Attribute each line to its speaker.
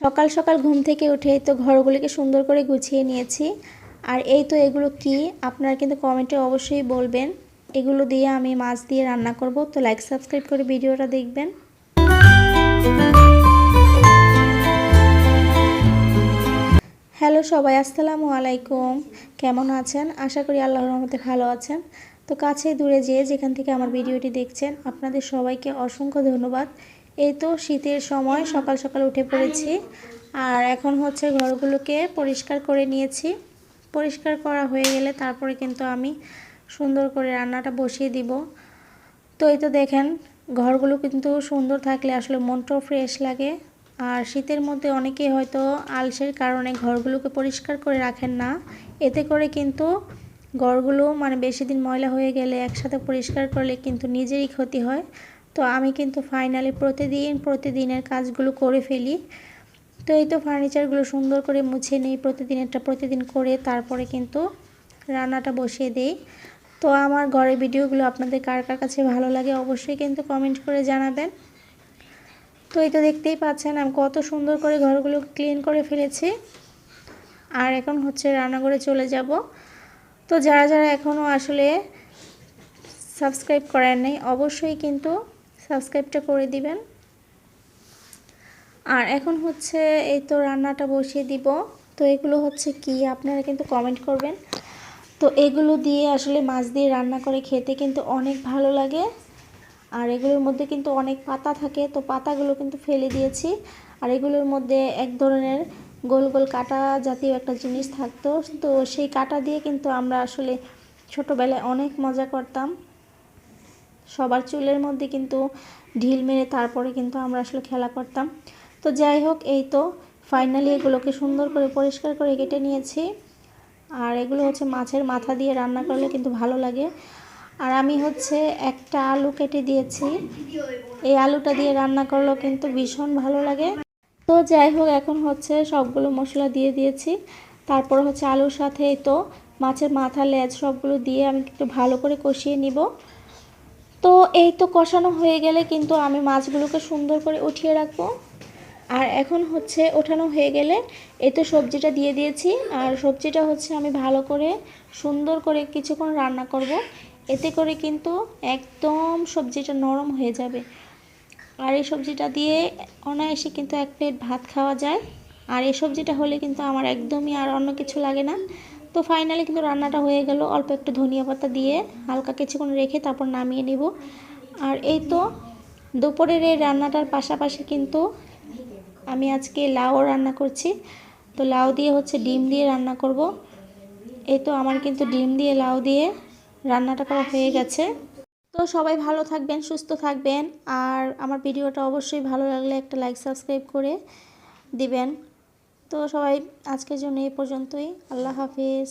Speaker 1: সকাল সকাল ঘুম থেকে উঠে তো ঘরগুলিকে সুন্দর করে গুছিয়ে নিয়েছি। আর এই তো এগুলো কি? আপনারা কিন্তু কমেন্টে অবশ্যই বলবেন। এগুলো দিয়ে আমি মাছ দিয়ে রান্না করব। তো লাইক সাবস্ক্রাইব করে ভিডিওটা দেখবেন। হ্যালো সবাই, আসসালামু আলাইকুম। কেমন আছেন? আশা করি আল্লাহর রহমতে ভালো আছেন। তো কাছে দূরে যেয়ে যেখান থেকে আমার ভিডিওটি দেখছেন, আপনাদের সবাইকে অসংখ্য ধন্যবাদ। এই তো শীতের সময়, সকাল সকাল উঠে পড়েছি। আর এখন হচ্ছে ঘরগুলোকে পরিষ্কার করে নিয়েছি। পরিষ্কার করা হয়ে গেলে তারপরে কিন্তু আমি সুন্দর করে রান্নাটা বসিয়ে দিব। তো এই তো দেখেন, ঘরগুলো কিন্তু সুন্দর থাকলে আসলে মনটাও ফ্রেশ লাগে। আর শীতের মধ্যে অনেকেই হয়তো আলসের কারণে ঘরগুলোকে পরিষ্কার করে রাখেন না। এতে করে কিন্তু ঘরগুলো মানে বেশি দিন ময়লা হয়ে গেলে একসাথে পরিষ্কার করলে কিন্তু নিজেরই ক্ষতি হয়। তো আমি কিন্তু ফাইনালি প্রতিদিন, প্রতিদিনের কাজগুলো করে ফেলি। তো এই তো ফার্নিচারগুলো সুন্দর করে মুছে নিই প্রতিদিনেরটা, প্রতিদিন করে তারপরে কিন্তু রান্নাটা বসিয়ে দেই। তো আমার ঘরের ভিডিওগুলো আপনাদের কার কার কাছে ভালো লাগে অবশ্যই কিন্তু কমেন্ট করে জানাবেন। তো এই তো দেখতেই পাচ্ছেন আমি কত সুন্দর করে ঘরগুলো ক্লিন করে ফেলেছি। আর এখন হচ্ছে রান্নাঘরে চলে যাব। তো যারা যারা এখনও আসলে সাবস্ক্রাইব করেন নাই, অবশ্যই কিন্তু সাবস্ক্রাইবটা করে দিবেন। আর এখন হচ্ছে এই তো রান্নাটা বসিয়ে দিব। তো এগুলো হচ্ছে কি আপনারা কিন্তু কমেন্ট করবেন। তো এগুলো দিয়ে আসলে মাছ দিয়ে রান্না করে খেতে কিন্তু অনেক ভালো লাগে। আর এগুলোর মধ্যে কিন্তু অনেক পাতা থাকে, তো পাতাগুলো কিন্তু ফেলে দিয়েছি। আর এগুলোর মধ্যে এক ধরনের গোল গোল কাটা জাতীয় একটা জিনিস থাকতো। তো সেই কাটা দিয়ে কিন্তু আমরা আসলে ছোটোবেলায় অনেক মজা করতাম। সবার চুলের মধ্যে কিন্তু ঢিল মেরে তারপরে কিন্তু আমরা আসলে খেলা করতাম। তো যাই হোক, এই তো ফাইনালি এগুলোকে সুন্দর করে পরিষ্কার করে কেটে নিয়েছি। আর এগুলো হচ্ছে মাছের মাথা দিয়ে রান্না করলে কিন্তু ভালো লাগে। আর আমি হচ্ছে একটা আলু কেটে দিয়েছি। এই আলুটা দিয়ে রান্না করলেও কিন্তু ভীষণ ভালো লাগে। তো যাই হোক, এখন হচ্ছে সবগুলো মশলা দিয়ে দিয়েছি। তারপর হচ্ছে আলুর সাথে তো মাছের মাথা লেজ সবগুলো দিয়ে আমি একটু ভালো করে কষিয়ে নিব। তো এই তো কষানো হয়ে গেলে কিন্তু আমি মাছগুলোকে সুন্দর করে উঠিয়ে রাখব। আর এখন হচ্ছে ওঠানো হয়ে গেলে এই তো সবজিটা দিয়ে দিয়েছি। আর সবজিটা হচ্ছে আমি ভালো করে সুন্দর করে কিছুক্ষণ রান্না করব। এতে করে কিন্তু একদম সবজিটা নরম হয়ে যাবে। আর এই সবজিটা দিয়ে অনায়াসে কিন্তু এক প্লেট ভাত খাওয়া যায়। আর এই সবজিটা হলে কিন্তু আমার একদমই আর অন্য কিছু লাগে না। তো ফাইনালি কিন্তু রান্নাটা হয়ে গেল। অল্প একটু ধনিয়া পাতা দিয়ে হালকা কিছুক্ষণ রেখে তারপর নামিয়ে নিব। আর এই তো দুপুরের এই রান্নাটার পাশাপাশি কিন্তু আমি আজকে লাউ রান্না করছি। তো লাউ দিয়ে হচ্ছে ডিম দিয়ে রান্না করব। এই তো আমার কিন্তু ডিম দিয়ে লাউ দিয়ে রান্নাটা করা হয়ে গেছে। তো সবাই ভালো থাকবেন, সুস্থ থাকবেন। আর আমার ভিডিওটা অবশ্যই ভালো লাগলে একটা লাইক সাবস্ক্রাইব করে দিবেন। তো সবাই আজকের জন্য এই পর্যন্তই। আল্লাহ হাফিজ।